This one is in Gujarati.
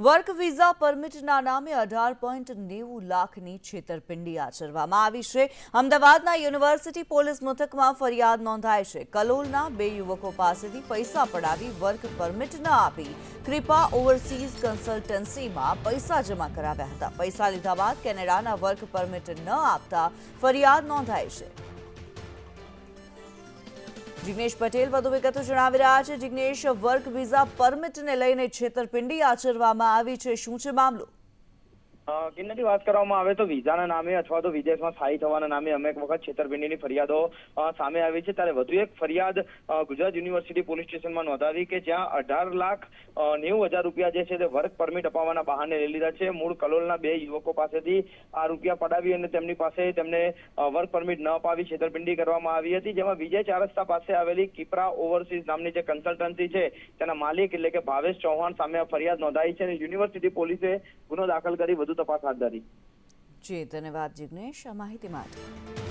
વર્ક વિઝા પરમિટના નામે અઢાર પોઈન્ટ નેવું લાખની છેતરપિંડી આચરવામાં આવી છે. અમદાવાદના યુનિવર્સિટી પોલીસ મથકમાં ફરિયાદ નોંધાઈ છે. કલોલના બે યુવકો પાસેથી પૈસા પડાવી વર્ક પરમિટ ન આપી કૃપા ઓવરસીઝ કન્સલ્ટન્સીમાં પૈસા જમા કરાવ્યા હતા. પૈસા લીધા બાદ કેનેડાના વર્ક પરમિટ ન આપતા ફરિયાદ નોંધાઈ છે. જિગ્નેશ પટેલ વધુ વિગતો જણાવી રહ્યા છે. જિગ્નેશ, વર્ક વિઝા પરમિટને લઈને છેતરપિંડી આચરવામાં આવી છે. શું છે મામલો? કિન્નરી વાત કરવામાં આવે તો વિઝાના નામે અથવા તો વિદેશમાં સ્થાયી થવાના નામે અનેક વખત છેતરપિંડીની ફરિયાદો સામે આવી છે. ત્યારે વધુ એક ફરિયાદ ગુજરાત યુનિવર્સિટી પોલીસ સ્ટેશનમાં નોંધાવી કે જ્યાં અઢાર લાખ નેવું હજાર રૂપિયા જે છે તે વર્ક પરમિટ અપાવવાના બહાને લઈ લીધા છે. મૂળ કલોલના બે યુવકો પાસેથી આ રૂપિયા પડાવી અને તેમની પાસે તેમને વર્ક પરમિટ ન અપાવી છેતરપિંડી કરવામાં આવી હતી. જેમાં વિજય ચારસ્તા પાસે આવેલી કિપ્રા ઓવરસીઝ નામની જે કન્સલ્ટન્સી છે, તેના માલિક એટલે કે ભાવેશ ચૌહાણ સામે ફરિયાદ નોંધાઈ છે અને યુનિવર્સિટી પોલીસે ગુનો દાખલ કરી વધુ તપાસ હાથ ધરી. જી ધન્યવાદ જિગ્નેશ. આ માહિતી માટે.